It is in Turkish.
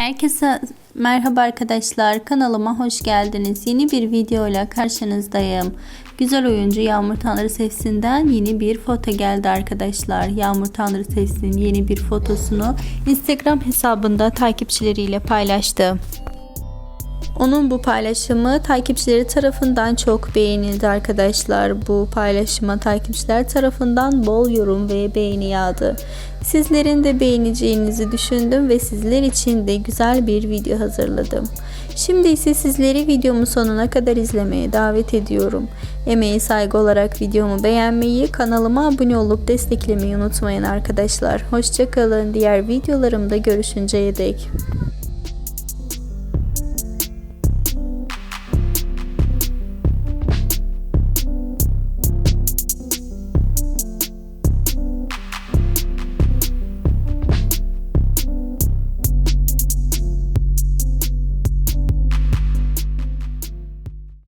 Herkese merhaba arkadaşlar. Kanalıma hoş geldiniz. Yeni bir videoyla karşınızdayım. Güzel oyuncu Yağmur Tanrı Sesi'nden yeni bir foto geldi arkadaşlar. Yağmur Tanrı Sesi'nin yeni bir fotosunu Instagram hesabında takipçileriyle paylaştı. Onun bu paylaşımı takipçileri tarafından çok beğenildi arkadaşlar. Bu paylaşıma takipçiler tarafından bol yorum ve beğeni yağdı. Sizlerin de beğeneceğinizi düşündüm ve sizler için de güzel bir video hazırladım. Şimdi ise sizleri videomu sonuna kadar izlemeye davet ediyorum. Emeği saygı olarak videomu beğenmeyi, kanalıma abone olup desteklemeyi unutmayın arkadaşlar. Hoşçakalın. Diğer videolarımda görüşünceye dek.